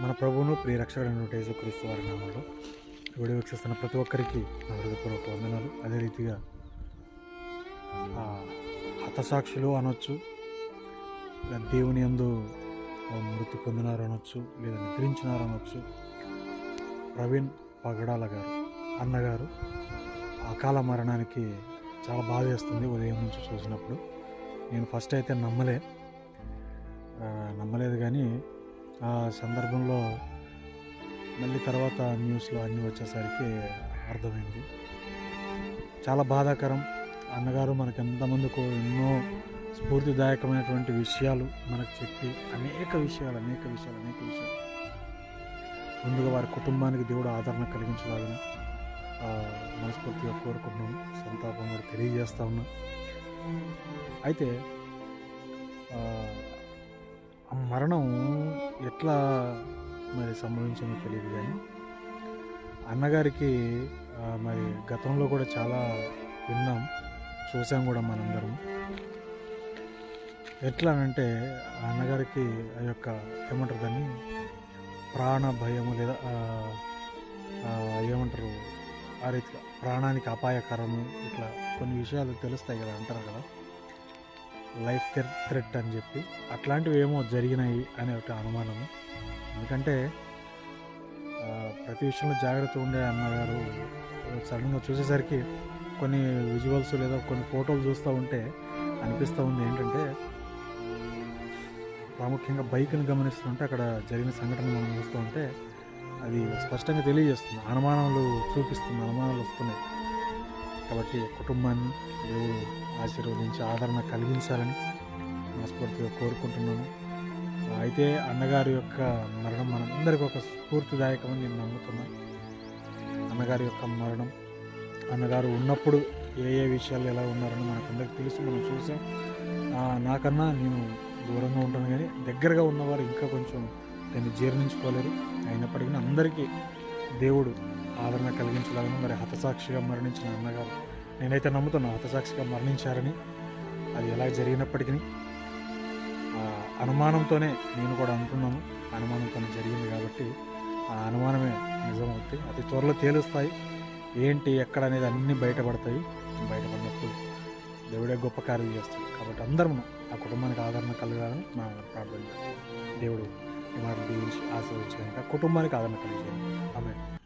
మన ప్రభువును ప్రియ యేసుక్రీస్తు వారి నామంలో వీడియో వీక్షిస్తున్న ప్రతి ఒక్కరికి నా హృదయపూర్వక వందనాలు. అదే రీతిగా హతసాక్షులు అనొచ్చు దేవుని యందు మృతి పొందినారు అనొచ్చు లేదా నిద్రించినారు అనొచ్చు. ప్రవీణ్ పగడాల గారు అన్నగారు అకాల మరణానికి చాలా బాధ వేస్తుంది ఉదయం నుంచి చూసినప్పుడు. నేను ఫస్ట్ అయితే నమ్మలే. నమ్మలేదు కానీ ఆ సందర్భంలో మళ్ళీ తర్వాత న్యూస్లో అన్నీ వచ్చేసరికి అర్థమైంది. చాలా బాధాకరం. అన్నగారు మనకు ఎంతమందికు ఎన్నో స్ఫూర్తిదాయకమైనటువంటి విషయాలు మనకు చెప్పి అనేక విషయాలు అనేక విషయాలు అనేక విషయాలు ముందుగా వారి కుటుంబానికి దేవుడు ఆదరణ కలిగించలాగిన మనస్ఫూర్తిగా కోరుకుంటున్నాను. సంతాపం కూడా తెలియజేస్తా ఉన్నా. అయితే ఆ మరణం ఎట్లా మరి సంభవించిందో తెలియదు కానీ అన్నగారికి మరి గతంలో కూడా చాలా విన్నాం చూసాం కూడా మనందరం. ఎట్లా అంటే ఆ అన్నగారికి ఆ యొక్క ఏమంటారు దాన్ని ప్రాణ భయము లేదా ఏమంటారు? ఆ రీతిగా ప్రాణానికి అపాయకరము ఇట్లా కొన్ని విషయాలు తెలుస్తాయి కదా అంటారు కదా. లైఫ్ థ్రెట్ అని చెప్పి అట్లాంటివి ఏమో జరిగినాయి అనే ఒక అనుమానము. ఎందుకంటే ప్రతి విషయంలో జాగ్రత్త ఉండే అన్నగారు సడన్గా చూసేసరికి కొన్ని విజువల్స్ లేదా కొన్ని ఫోటోలు చూస్తూ ఉంటే అనిపిస్తూ ఉంది. ఏంటంటే ప్రాముఖ్యంగా బైక్ని గమనిస్తుంటే అక్కడ జరిగిన సంఘటన మనం చూస్తూ ఉంటే అది స్పష్టంగా తెలియజేస్తుంది. అనుమానాలు చూపిస్తుంది అనుమానాలు వస్తున్నాయి. కాబట్టి కుటుంబాన్ని దేవుడు ఆశీర్వదించి ఆదరణ కలిగించాలని మనస్ఫూర్తిగా కోరుకుంటున్నాను. అయితే అన్నగారి యొక్క మరణం మనందరికీ ఒక స్ఫూర్తిదాయకమని నేను నమ్ముతున్నాను అన్నగారి యొక్క మరణం అన్నగారు ఉన్నప్పుడు ఏ ఏ విషయాలు ఎలా ఉన్నారని మనకందరికి తెలుసు. మనం చూసాం. నాకన్నా నేను దూరంగా ఉంటాను కానీ దగ్గరగా ఉన్నవారు ఇంకా కొంచెం దాన్ని జీర్ణించుకోలేరు. అయినప్పటికీ అందరికీ దేవుడు ఆదరణ కలిగించలాగని మరి హతసాక్షిగా మరణించిన అన్నగారు. నేనైతే నమ్ముతున్నా హతసాక్షిగా మరణించారని. అది ఎలా జరిగినప్పటికీ ఆ అనుమానంతోనే నేను కూడా అనుకున్నాను. అనుమానంతోనే జరిగింది కాబట్టి ఆ అనుమానమే నిజమవుతాయి అతి త్వరలో తేలుస్తాయి. ఏంటి ఎక్కడ అనేది అన్నీ బయటపడతాయి. బయటపడినప్పుడు దేవుడే గొప్ప కార్యం చేస్తాడు. కాబట్టి అందరం ఆ కుటుంబానికి ఆదరణ కలగాలని మనం ప్రార్థన చేస్తాం దేవుడు ఈ మాట దీవించి కుటుంబానికి ఆదరణ కలిగించాలి ఆమె